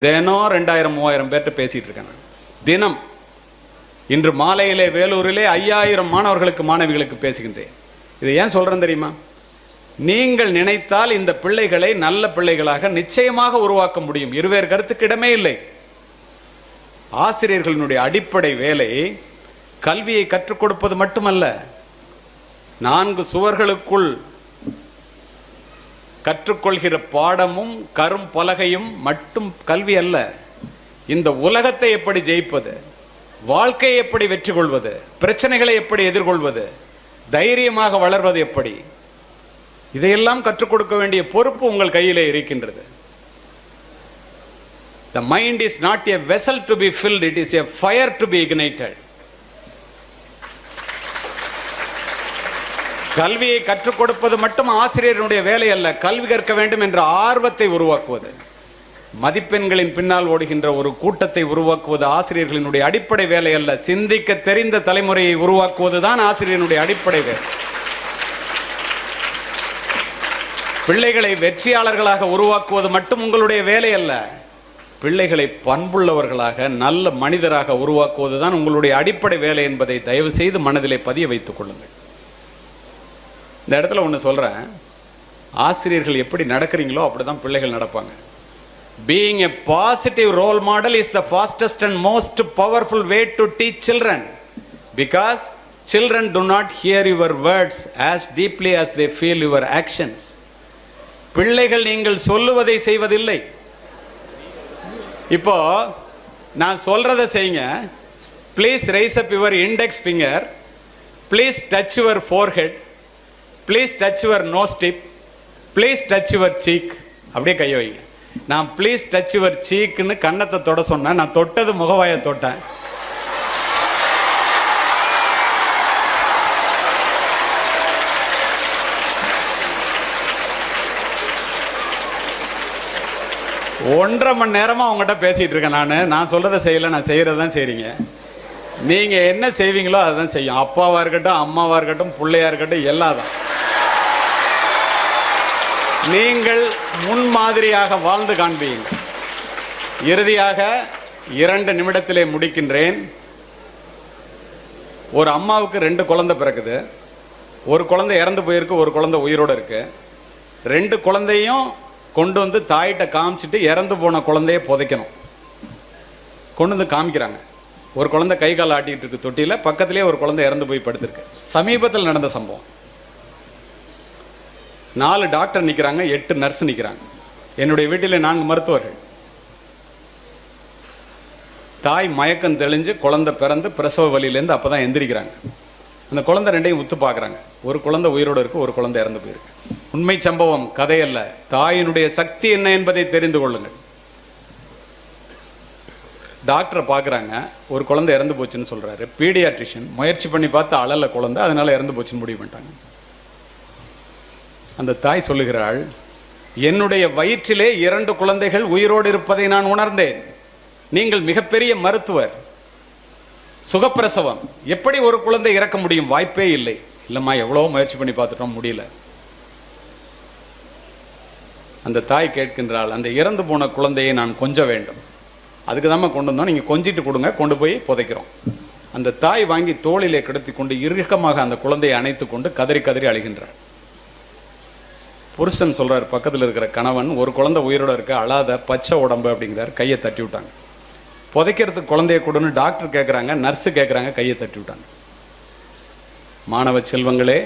தினம் ரெண்டாயிரம் மூவாயிரம் பேர்கிட்ட பேசிட்டு இருக்கேன் நான். தினம். இன்று மாலையிலே வேலூரிலே ஐயாயிரம் மாணவர்களுக்கு மாணவிகளுக்கு பேசுகின்றேன். இதை ஏன் சொல்றேன் தெரியுமா? நீங்கள் நினைத்தால் இந்த பிள்ளைகளை நல்ல பிள்ளைகளாக நிச்சயமாக உருவாக்க முடியும். இருவேறு கருத்துக்கு இடமே இல்லை. ஆசிரியர்களினுடைய அடிப்படை வேலை கல்வியை கற்றுக் கொடுப்பது மட்டுமல்ல. நான்கு சுவர்களுக்குள் கற்றுக்கொள்கிற பாடமும் கரும் பலகையும் மட்டும் கல்வி அல்ல. இந்த உலகத்தை எப்படி ஜெயிப்பது? வாழ்க்கையை எப்படி வெற்றி கொள்வது? பிரச்சனைகளை எப்படி எதிர்கொள்வது? தைரியமாக வளர்வது எப்படி? இதையெல்லாம் கற்றுக் கொடுக்க வேண்டிய பொறுப்பு உங்கள் கையிலே இருக்கின்றது. The mind is not a vessel to be filled it is a fire to be ignited கல்வியை கற்றுக் கொடுப்பது மட்டும் ஆசிரியருடைய வேலை அல்ல. கல்வி கற்க வேண்டும் என்ற ஆர்வத்தை உருவாக்குவது. மதிப்பெண்களின் பின்னால் ஓடுகின்ற ஒரு கூட்டத்தை உருவாக்குவது ஆசிரியர்களினுடைய அடிப்படை வேலை அல்ல. சிந்திக்க தெரிந்த தலைமுறையை உருவாக்குவது தான் ஆசிரியனுடைய அடிப்படை வேலை. பிள்ளைகளை வெற்றியாளர்களாக உருவாக்குவது மட்டும் உங்களுடைய வேலை அல்ல. பிள்ளைகளை பண்புள்ளவர்களாக நல்ல மனிதராக உருவாக்குவது தான் உங்களுடைய அடிப்படை வேலை என்பதை தயவு செய்து மனதிலே பதிய வைத்துக் கொள்ளுங்கள். இந்த இடத்துல ஒன்று சொல்கிறேன் ஆசிரியர்கள் எப்படி நடக்கிறீங்களோ அப்படி தான் பிள்ளைகள் நடப்பாங்க. Being a positive role model is the fastest and most powerful way to teach children because children do not hear your words as deeply as they feel your actions பிள்ளைகள் நீங்கள் சொல்லுவதை செய்வதில்லை. இப்போ நான் சொல்கிறத செய்யுங்க. Please raise up your index finger please touch your forehead please touch your nose tip please touch your cheek அப்படியே கை வைங்க நான் ப்ளீஸ் டச் யுவர் சீக்குன்னு கன்னத்தை தொட சொன்னேன். நான் தொட்டது முகவாயை தொட்டேன். ஒன்றரை மணி நேரமாக அவங்ககிட்ட பேசிகிட்டு இருக்கேன் நான். நான் சொல்கிறத செய்யலை நான் செய்கிறது தான் செய்கிறீங்க நீங்கள் என்ன செய்வீங்களோ அதுதான் செய்யும். அப்பாவாக இருக்கட்டும் அம்மாவாக இருக்கட்டும் பிள்ளையாக இருக்கட்டும் எல்லாம் தான். நீங்கள் முன்மாதிரியாக வாழ்ந்து காண்பீங்க இறுதியாக இரண்டு நிமிடத்திலே முடிக்கின்றேன். ஒரு அம்மாவுக்கு ரெண்டு குழந்தை பிறக்குது. ஒரு குழந்தை இறந்து போயிருக்கு ஒரு குழந்தை உயிரோடு இருக்கு. ரெண்டு குழந்தையும் கொண்டு வந்து தாயிட்ட காமிச்சிட்டு இறந்து போன குழந்தைய புதைக்கணும். கொண்டு வந்து காமிக்கிறாங்க. ஒரு குழந்தை கை கால் ஆட்டிக்கிட்டு இருக்கு தொட்டியில் பக்கத்திலே ஒரு குழந்தை இறந்து போய் படுத்திருக்கு. சமீபத்தில் நடந்த சம்பவம். நாலு டாக்டர் நிற்கிறாங்க எட்டு நர்ஸ் நிற்கிறாங்க என்னுடைய வீட்டில் நான்கு மருத்துவர்கள். தாய் மயக்கம் தெளிஞ்சு குழந்தை பிறந்து பிரசவ வழியிலேருந்து அப்போ தான் எந்திரிக்கிறாங்க. அந்த குழந்தை ரெண்டையும் உத்து பார்க்குறாங்க. ஒரு குழந்தை உயிரோடு இருக்கு ஒரு குழந்தை இறந்து போயிருக்கு. உண்மை சம்பவம் கதையல்ல. தாயினுடைய சக்தி என்ன என்பதை தெரிந்து கொள்ளுங்கள். டாக்டரை பார்க்குறாங்க ஒரு குழந்தை இறந்து போச்சுன்னு சொல்கிறாரு பீடியாட்ரிஷியன் முயற்சி பண்ணி பார்த்து அழல குழந்தை அதனால இறந்து போச்சுன்னு முடிவு பண்ணிட்டாங்க. அந்த தாய் சொல்லுகிறாள் என்னுடைய வயிற்றிலே இரண்டு குழந்தைகள் உயிரோடு இருப்பதை நான் உணர்ந்தேன். நீங்கள் மிகப்பெரிய மருத்துவர். சுகப்பிரசவம். எப்படி ஒரு குழந்தை இறக்க முடியும்? வாய்ப்பே இல்லை. இல்லைம்மா எவ்வளோ முயற்சி பண்ணி பார்த்துட்டோம் முடியல. அந்த தாய் கேட்கின்றாள் அந்த இறந்து போன குழந்தையை நான் கொஞ்ச வேண்டும். அதுக்கு தான் கொண்டு வந்தோம். நீங்கள் கொஞ்சிட்டு கொடுங்க கொண்டு போய் புதைக்கிறோம். அந்த தாய் வாங்கி தோளிலே கிடத்தி கொண்டு இறுக்கமாக அந்த குழந்தையை அணைத்து கொண்டு கதறி கதறி அழுகின்றாள். புருஷன் சொல்கிறார் பக்கத்தில் இருக்கிற கணவன் ஒரு குழந்தை உயிரோட இருக்க அழாத பச்சை உடம்பு அப்படிங்கிறார் கையை தட்டி விட்டாங்க. புதைக்கிறதுக்கு குழந்தைய கொடுன்னு டாக்டர் கேட்குறாங்க நர்ஸு கேட்குறாங்க கையை தட்டி விட்டாங்க. மாணவ செல்வங்களே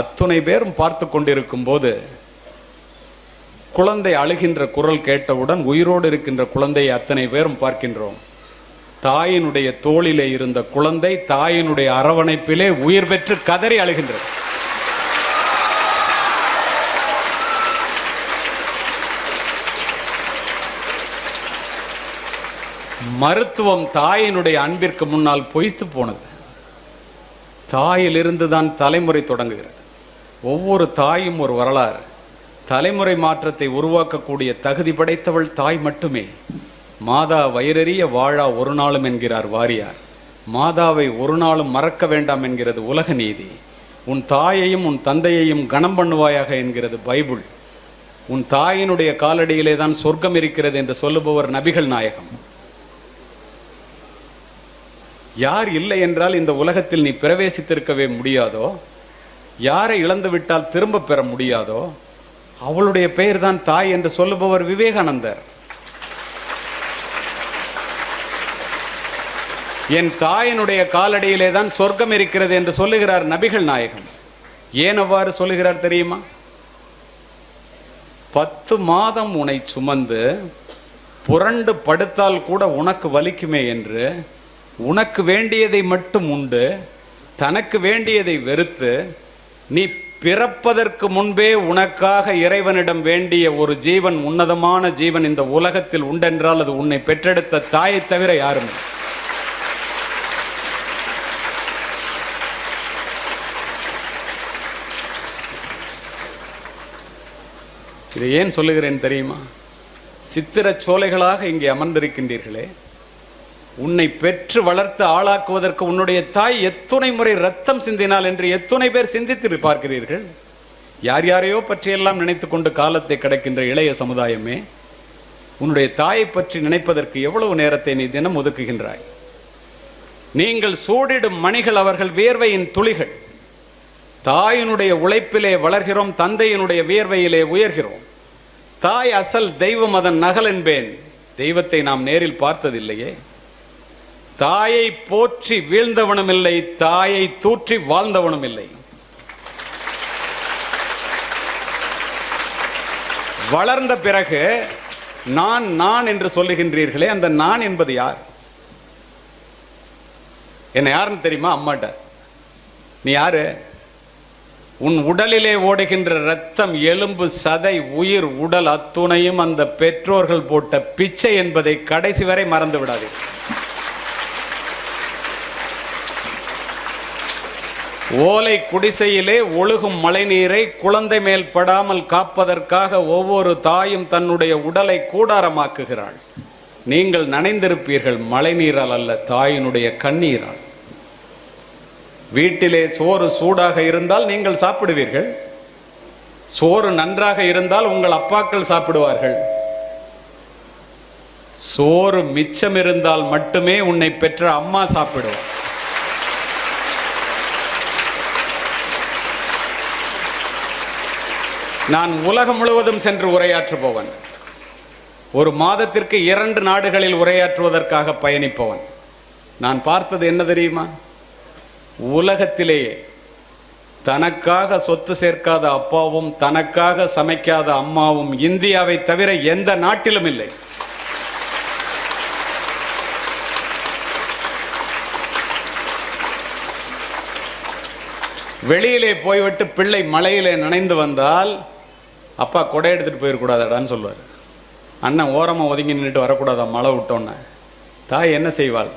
அத்துணை பேரும் பார்த்து கொண்டிருக்கும் போது குழந்தை அழுகின்ற குரல் கேட்டவுடன் உயிரோடு இருக்கின்ற குழந்தையை அத்தனை பேரும் பார்க்கின்றோம். தாயினுடைய தோளிலே இருந்த குழந்தை தாயினுடைய அரவணைப்பிலே உயிர் பெற்று கதறி அழுகின்றது. மருத்துவம் தாயினுடைய அன்பிற்கு முன்னால் பொய்த்து போனது. தாயிலிருந்து தான் தலைமுறை தொடங்குகிறது. ஒவ்வொரு தாயும் ஒரு வரலாறு. தலைமுறை மாற்றத்தை உருவாக்கக்கூடிய தகுதி படைத்தவள் தாய் மட்டுமே. மாதா வயிறறிய வாழா ஒரு நாளும் என்கிறார் வாரியார். மாதாவை ஒரு நாளும் மறக்க வேண்டாம் என்கிறது உலக நீதி. உன் தாயையும் உன் தந்தையையும் கனம் பண்ணுவாயாக என்கிறது பைபிள். உன் தாயினுடைய காலடியிலே தான் சொர்க்கம் இருக்கிறது என்று சொல்லுபவர் நபிகள் நாயகம். யார் இல்லை என்றால் இந்த உலகத்தில் நீ பிரவேசித்திருக்கவே முடியாதோ? யாரை இழந்து விட்டால் திரும்ப பெற முடியாதோ? அவளுடைய பெயர் தான் தாய் என்று சொல்லுபவர் விவேகானந்தர். என் தாயினுடைய காலடியிலே தான் சொர்க்கம் இருக்கிறது என்று சொல்லுகிறார் நபிகள் நாயகம். ஏன் அவ்வாறு சொல்லுகிறார் தெரியுமா? பத்து மாதம் உன்னை சுமந்து புரண்டு படுத்தால் கூட உனக்கு வலிக்குமே என்று உனக்கு வேண்டியதை மட்டும் உண்டு தனக்கு வேண்டியதை வெறுத்து நீ பிறப்பதற்கு முன்பே உனக்காக இறைவனிடம் வேண்டிய ஒரு ஜீவன் உன்னதமான ஜீவன் இந்த உலகத்தில் உண்டென்றால் அது உன்னை பெற்றெடுத்த தாயை தவிர யாரும். இதை ஏன் சொல்லுகிறேன் தெரியுமா? சித்திரச் சோலைகளாக இங்கே அமர்ந்திருக்கின்றீர்களே உன்னை பெற்று வளர்த்து ஆளாக்குவதற்கு உன்னுடைய தாய் எத்துணை முறை ரத்தம் சிந்தினாள் என்று எத்துணை பேர் சிந்தித்து பார்க்கிறீர்கள்? யார் யாரையோ பற்றியெல்லாம் நினைத்து கொண்டு காலத்தை கிடக்கின்ற இளைய சமுதாயமே உன்னுடைய தாயை பற்றி நினைப்பதற்கு எவ்வளவு நேரத்தை நீ தினம் ஒதுக்குகின்றாய்? நீங்கள் சூடிடும் மணிகள் அவர்கள் வியர்வையின் துளிகள். தாயினுடைய உழைப்பிலே வளர்கிறோம் தந்தையினுடைய வியர்வையிலே உயர்கிறோம். தாய் அசல் தெய்வம் அதன் நகல் என்பேன். தெய்வத்தை நாம் நேரில் பார்த்ததில்லையே. தாயை போற்றி வீழ்ந்தவனும் இல்லை தாயை தூற்றி வாழ்ந்தவனும் இல்லை வளர்ந்த பிறகு நான் நான் என்று சொல்லுகின்றீர்களே அந்த நான் என்பது யார்? என்ன யாருன்னு தெரியுமா? அம்மாட்ட. நீ யாரு? உன் உடலிலே ஓடுகின்ற ரத்தம் எலும்பு சதை உயிர் உடல் அத்துணையும் அந்த பெற்றோர்கள் போட்ட பிச்சை என்பதை கடைசி வரை மறந்து விடாதீர்கள் ஓலை குடிசையிலே ஒழுகும் மழைநீரை குழந்தை மேல் படாமல் காப்பதற்காக ஒவ்வொரு தாயும் தன்னுடைய உடலை கூடாரமாக்குகிறாள். நீங்கள் நனைந்திருப்பீர்கள் மழைநீரால் அல்ல தாயினுடைய கண்ணீரால். வீட்டிலே சோறு சூடாக இருந்தால் நீங்கள் சாப்பிடுவீர்கள். சோறு நன்றாக இருந்தால் உங்கள் அப்பாக்கள் சாப்பிடுவார்கள். சோறு மிச்சம் இருந்தால் மட்டுமே உன்னை பெற்ற அம்மா சாப்பிடுவார். நான் உலகம் முழுவதும் சென்று உரையாற்றுபவன். ஒரு மாதத்திற்கு இரண்டு நாடுகளில் உரையாற்றுவதற்காக பயணிப்பவன். நான் பார்த்தது என்ன தெரியுமா? உலகத்திலேயே தனக்காக சொத்து சேர்க்காத அப்பாவும் தனக்காக சமைக்காத அம்மாவும் இந்தியாவை தவிர எந்த நாட்டிலும் இல்லை. வெளியிலே போய்விட்டு பிள்ளை மழையிலே நனைந்து வந்தால் அப்பா கொடை எடுத்துகிட்டு போயிடக்கூடாதடான்னு சொல்லுவார். அண்ணன் ஓரமாக ஒதுங்கி நின்றுட்டு வரக்கூடாதா? மழை விட்டோன்னே. தாய் என்ன செய்வாள்?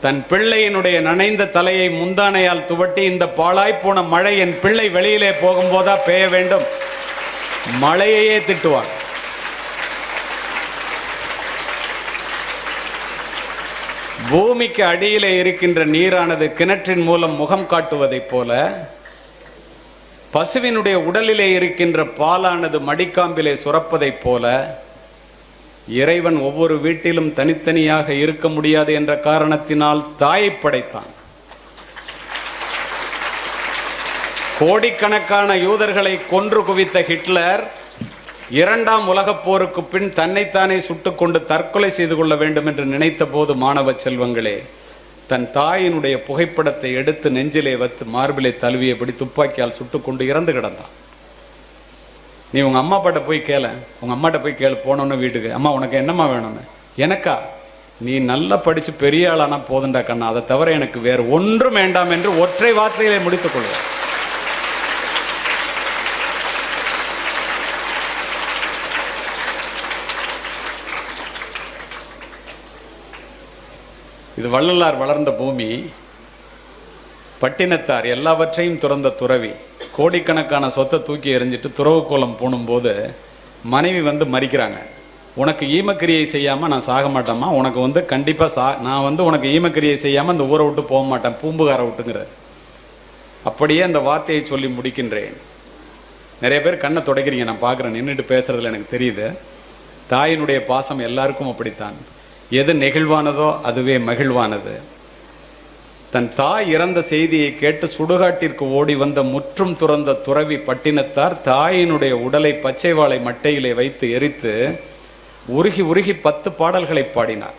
தன் பிள்ளையினுடைய நனைந்த தலையை முந்தானையால் துவட்டி இந்த பாழாய்ப்போன மழை என் பிள்ளை வெளியிலே போகும்போதா பெய்ய வேண்டும்? மழையையே திட்டுவாள். பூமிக்கு அடியிலே இருக்கின்ற நீரானது கிணற்றின் மூலம் முகம் காட்டுவதைப் போல பசுவினுடைய உடலிலே இருக்கின்ற பாலானது மடிக்காம்பிலே சுரப்பதைப் போல இறைவன் ஒவ்வொரு வீட்டிலும் தனித்தனியாக இருக்க முடியாது என்ற காரணத்தினால் தாயை படைத்தான். கோடிக்கணக்கான யூதர்களை கொன்று குவித்த ஹிட்லர் இரண்டாம் உலகப் போருக்கு பின் தன்னைத்தானே சுட்டுக்கொண்டு தற்கொலை செய்து கொள்ள வேண்டும் என்று நினைத்த போது மாணவ செல்வங்களே தன் தாயினுடைய புகைப்படத்தை எடுத்து நெஞ்சிலே வைத்து மார்பிலே தழுவியபடி துப்பாக்கியால் சுட்டு கொண்டு இறந்து கிடந்தான். நீ உங்க அம்மா அப்பாட்ட போய் கேள. உங்க அம்மாட்ட போய் கேளு போனோன்னு வீட்டுக்கு. அம்மா உனக்கு என்னம்மா வேணும்னு? எனக்கா? நீ நல்லா படிச்சு பெரிய ஆளானா போதுண்டா கண்ணா. அதை தவிர எனக்கு வேறு ஒன்றும் வேண்டாம் என்று ஒற்றை வார்த்தையிலே முடித்துக் இது வள்ளலார் வளர்ந்த பூமி பட்டினத்தார் எல்லாவற்றையும் துறந்த துறவி கோடிக்கணக்கான சொத்தை தூக்கி எறிஞ்சிட்டு துறவு கோலம் போனும்போது மனைவி வந்து மறிக்கிறாங்க. உனக்கு ஈமக்கிரியை செய்யாமல் நான் சாக மாட்டேம்மா உனக்கு வந்து கண்டிப்பாக சா நான் வந்து உனக்கு ஈமக்கிரியை செய்யாமல் அந்த ஊரை விட்டு போக மாட்டேன் பூம்புகாரை விட்டுங்கிற அப்படியே அந்த வார்த்தையை சொல்லி முடிக்கின்றேன். நிறைய பேர் கண்ணை துடைக்கிறீங்க நான் பார்க்குறேன் நின்றுட்டு பேசுறதுல எனக்கு தெரியுது. தாயினுடைய பாசம் எல்லாருக்கும் அப்படித்தான். எது நெகிழ்வானதோ அதுவே மகிழ்வானது. தன் தாய் இறந்த செய்தியை கேட்டு சுடுகாட்டிற்கு ஓடி வந்த முற்றும் துறந்த துறவி பட்டினத்தார் தாயினுடைய உடலை பச்சைவாளை மட்டையிலே வைத்து எரித்து உருகி உருகி பத்து பாடல்களை பாடினார்.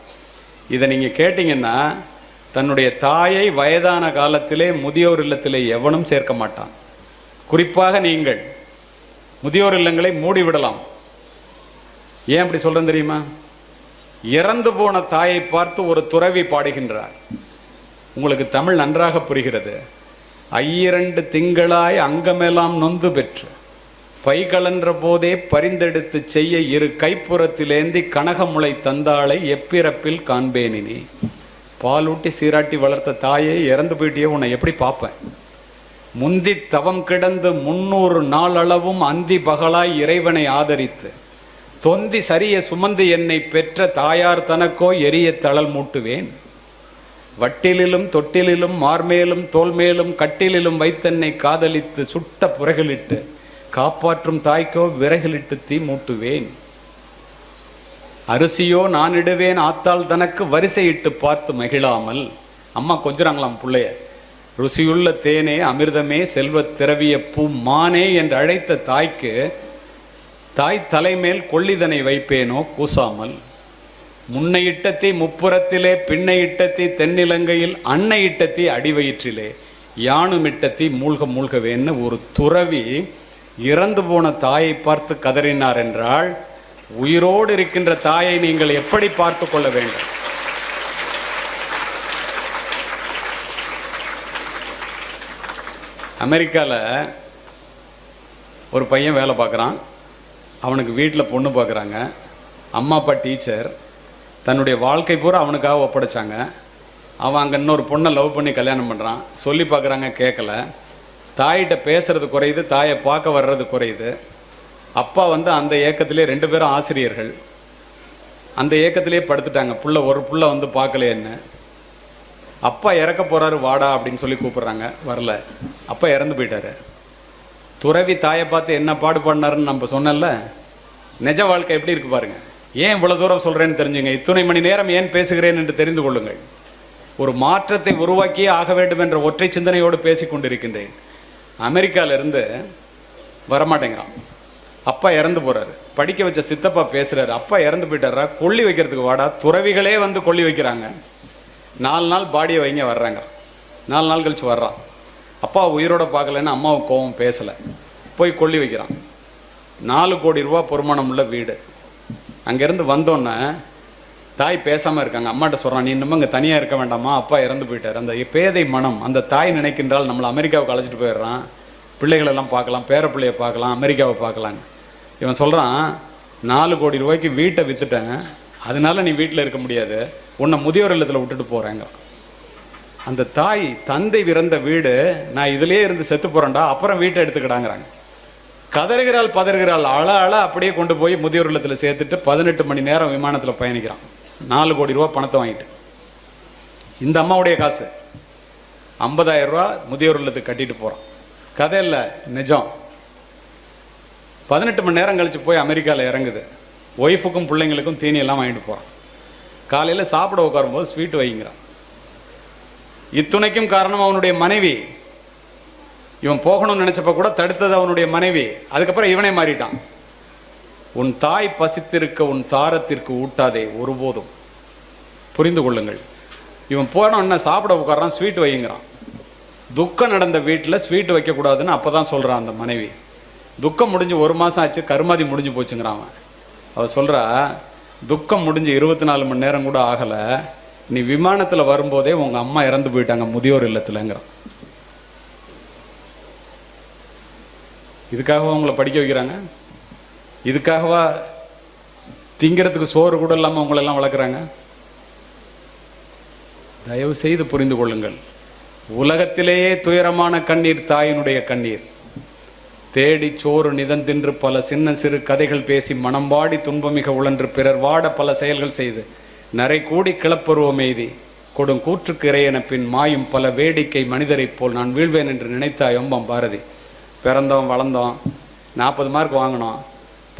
இதை நீங்கள் கேட்டிங்கன்னா தன்னுடைய தாயை வயதான காலத்திலே முதியோர் இல்லத்திலே எவனும் சேர்க்க மாட்டான். குறிப்பாக நீங்கள். முதியோர் இல்லங்களை மூடிவிடலாம். ஏன் அப்படி சொல்கிறேன் தெரியுமா? இறந்து போன தாயை பார்த்து ஒரு துறவி பாடுகின்றார். உங்களுக்கு தமிழ் நன்றாக புரிகிறது. ஐயிரண்டு திங்களாய் அங்கமெல்லாம் நொந்து பெற்று பைகளன்ற போதே பரிந்தெடுத்து செய்ய இரு கைப்புறத்திலேந்தி கனகமுளை தந்தாளை எப்பிறப்பில் காண்பேனினி. பாலூட்டி சீராட்டி வளர்த்த தாயை இறந்து போயிட்டியே உன்னை எப்படி பார்ப்பேன்? முந்தி தவம் கிடந்து முன்னூறு நாளளவும் அந்தி பகலாய் இறைவனை ஆதரித்து தொந்தி சரிய சுமந்து என்னை பெற்ற தாயார் தனக்கோ எரிய தளல் மூட்டுவேன். வட்டிலிலும் தொட்டிலிலும் மார்மேலும் தோல்மேலும் கட்டிலிலும் வைத்தென்னை காதலித்து சுட்ட புறகிலிட்டு காப்பாற்றும் தாய்க்கோ விறகிலிட்டு தீ மூட்டுவேன். அரிசியோ நான் இடுவேன் ஆத்தாள் தனக்கு வரிசையிட்டு பார்த்து மகிழாமல். அம்மா கொஞ்சறாங்களாம் பிள்ளைய. ருசியுள்ள தேனே அமிர்தமே செல்வத் திரவிய பூ மானே என்று அழைத்த தாய்க்கு தாய் தலைமேல் கொள்ளிதனை வைப்பேனோ கூசாமல்? முன்னை இட்டத்தை முப்புறத்திலே பின்னை இட்டத்தை தென்னிலங்கையில் அன்னை இட்டத்தை அடிவயிற்றிலே யானும் இட்டத்தி மூழ்க மூழ்கவேன்னு ஒரு துறவி இறந்து போன தாயை பார்த்து கதறினார் என்றால் உயிரோடு இருக்கின்ற தாயை நீங்கள் எப்படி பார்த்து கொள்ள வேண்டும்? அமெரிக்காவில் ஒரு பையன் வேலை பார்க்குறான். அவனுக்கு வீட்டில் பொண்ணு பார்க்குறாங்க அம்மா அப்பா டீச்சர். தன்னுடைய வாழ்க்கை பூரா அவனுக்காக ஒப்படைச்சாங்க. அவன் அங்கே இன்னொரு பொண்ணை லவ் பண்ணி கல்யாணம் பண்ணுறான் சொல்லி பார்க்குறாங்க கேட்கல தாயிட்ட பேசுறது குறையுது தாயை பார்க்க வர்றது குறையுது. அப்பா வந்து அந்த ஏக்கத்திலே ரெண்டு பேரும் ஆசிரியர்கள். அந்த ஏக்கத்திலே படுத்துட்டாங்க. புள்ள ஒரு புள்ள வந்து பார்க்கலையேன்னு அப்பா இறக்க போகிறாரு வாடா அப்படின்னு சொல்லி கூப்பிட்றாங்க வரல. அப்பா இறந்து போயிட்டாரு. துறவி தாயை பார்த்து என்ன பாடு பண்ணாருன்னு நம்ம சொன்னல நிஜ வாழ்க்கை எப்படி இருக்கு பாருங்க. ஏன் இவ்வளோ தூரம் சொல்கிறேன்னு தெரிஞ்சுங்க. இத்தனை மணி நேரம் ஏன் பேசுகிறேன் என்று தெரிந்து கொள்ளுங்கள். ஒரு மாற்றத்தை உருவாக்கியே ஆக வேண்டும் என்ற ஒற்றை சிந்தனையோடு பேசிக் கொண்டிருக்கின்றேன். அமெரிக்காவிலிருந்து வரமாட்டேங்கிறான். அப்பா இறந்து போகிறாரு படிக்க வச்ச சித்தப்பா பேசுகிறாரு அப்பா இறந்து போயிட்டாரா? கொல்லி வைக்கிறதுக்கு வாடா. துறவிகளே வந்து கொல்லி வைக்கிறாங்க. நாலு நாள் பாடியை வைங்க வர்றாங்க. நாலு நாள் கழிச்சு வர்றான். அப்பா உயிரோட பார்க்கலன்னு அம்மாவுக்கு கோவம் பேசலை. போய் கொல்லி வைக்கிறான். நாலு கோடி ரூபா பொறுமானம் உள்ள வீடு. அங்கேருந்து வந்தோன்னே தாய் பேசாமல் இருக்காங்க. அம்மாட்ட சொல்கிறான் நீ இன்னமும் இங்கே தனியாக இருக்க வேண்டாமா? அப்பா இறந்து போயிட்டார். அந்த பேதை மனம் அந்த தாய் நினைக்கின்றால் நம்மளை அமெரிக்காவுக்கு அழைச்சிட்டு போயிடுறான். பிள்ளைகளெல்லாம் பார்க்கலாம் பேர பிள்ளையை பார்க்கலாம் அமெரிக்காவை பார்க்கலாங்க இவன் சொல்கிறான் நாலு கோடி ரூபாய்க்கு வீட்டை விற்றுட்டேன் அதனால நீ வீட்டில் இருக்க முடியாது. உன்னை முதியோர் இல்லத்தில் விட்டுட்டு போகிறேங்க அந்த தாய் தந்தை விறந்த வீடு நான் இதிலே இருந்து செத்து போகிறேன்டா அப்புறம் வீட்டை எடுத்துக்கிடாங்கிறாங்க. கதறுகிறாள் பதறுகிறாள் அழ அழ அப்படியே கொண்டு போய் முதியோர் இல்லத்தில் சேர்த்துட்டு பதினெட்டு மணி நேரம் விமானத்தில் பயணிக்கிறான். நாலு கோடி ரூபா பணத்தை வாங்கிட்டு. இந்த அம்மாவுடைய காசு. ஐம்பதாயிரம் ரூபா முதியோர் இல்லத்துக்கு கட்டிட்டு போகிறான் கதை இல்லை நிஜம். பதினெட்டு மணி நேரம் கழித்து போய் அமெரிக்காவில் இறங்குது. ஒய்ஃபுக்கும் பிள்ளைங்களுக்கும் தீனியெல்லாம் வாங்கிட்டு போகிறான் காலையில் சாப்பிட உட்காரும்போது ஸ்வீட்டு வைங்கிறான் இத்துணைக்கும் காரணம் அவனுடைய மனைவி. இவன் போகணும்னு நினைச்சப்ப கூட தடுத்தது அவனுடைய மனைவி. அதுக்கப்புறம் இவனே மாறிட்டான். உன் தாய் பசித்திருக்க உன் தாரத்திற்கு ஊட்டாதே ஒருபோதும். புரிந்து கொள்ளுங்கள். இவன் போனோன்னு சாப்பிட உட்காரான் ஸ்வீட் வைங்கிறான் துக்கம் நடந்த வீட்டில் ஸ்வீட் வைக்கக்கூடாதுன்னு அப்போ தான் சொல்கிறான் அந்த மனைவி. துக்கம் முடிஞ்சு ஒரு மாதம் ஆச்சு கருமாதி முடிஞ்சு போச்சுங்கிறான் அவன். அவள் சொல்கிறா துக்கம் முடிஞ்சு இருபத்தி நாலு மணி நேரம் கூட ஆகலை. நீ விமானத்தில் வரும்போதே உங்கள் அம்மா இறந்து போயிட்டாங்க முதியோர் இல்லத்தில்ங்கிறான். இதுக்காகவா உங்களை படிக்க வைக்கிறாங்க? இதுக்காகவா திங்கிறதுக்கு சோறு கூட இல்லாமல் உங்களெல்லாம் வளர்க்குறாங்க? தயவு செய்து புரிந்து கொள்ளுங்கள். உலகத்திலேயே துயரமான கண்ணீர் தாயினுடைய கண்ணீர். தேடி சோறு நிதந்தின்று பல சின்ன சிறு கதைகள் பேசி மனம்பாடி துன்பமிக உழன்று பிறர் வாட பல செயல்கள் செய்து நரை கூடி கிளப்பருவமேதி கொடும் கூற்றுக்கு இறையென பின் மாயும் பல வேடிக்கை மனிதரைப் போல் நான் வீழ்வேன் என்று நினைத்தாய் ஒம்பம் பாரதி. பிறந்தோம் வளர்ந்தோம் நாற்பது மார்க் வாங்கினோம்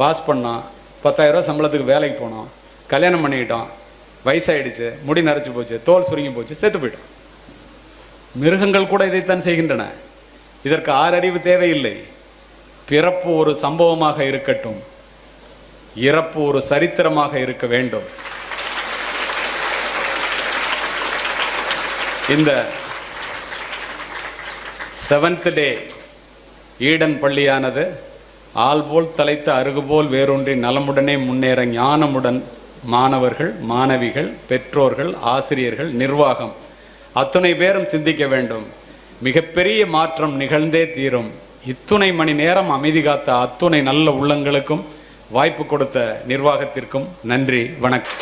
பாஸ் பண்ணோம் பத்தாயிரரூவா சம்பளத்துக்கு வேலைக்கு போனோம் கல்யாணம் பண்ணிக்கிட்டோம் வயசாயிடுச்சு முடி நரைச்சி போச்சு தோல் சுருங்கி போச்சு செத்து போயிட்டோம் மிருகங்கள் கூட இதைத்தான் செய்கின்றன. இதற்கு ஆறறிவு தேவையில்லை. பிறப்பு ஒரு சம்பவமாக இருக்கட்டும் இறப்பு ஒரு சரித்திரமாக இருக்க வேண்டும். இந்த செவன்த் டே ஈடன் பள்ளியானது ஆள்போல் தலைத்த அருகுபோல் வேரூன்றி நலமுடனே முன்னேற ஞானமுடன் மாணவர்கள் மாணவிகள் பெற்றோர்கள் ஆசிரியர்கள் நிர்வாகம் அத்துணை பேரும் சிந்திக்க வேண்டும். மிகப்பெரிய மாற்றம் நிகழ்ந்தே தீரும். இத்துணை மணி நேரம் அமைதி காத்த அத்துணை நல்ல உள்ளங்களுக்கும் வாய்ப்பு கொடுத்த நிர்வாகத்திற்கும் நன்றி வணக்கம்.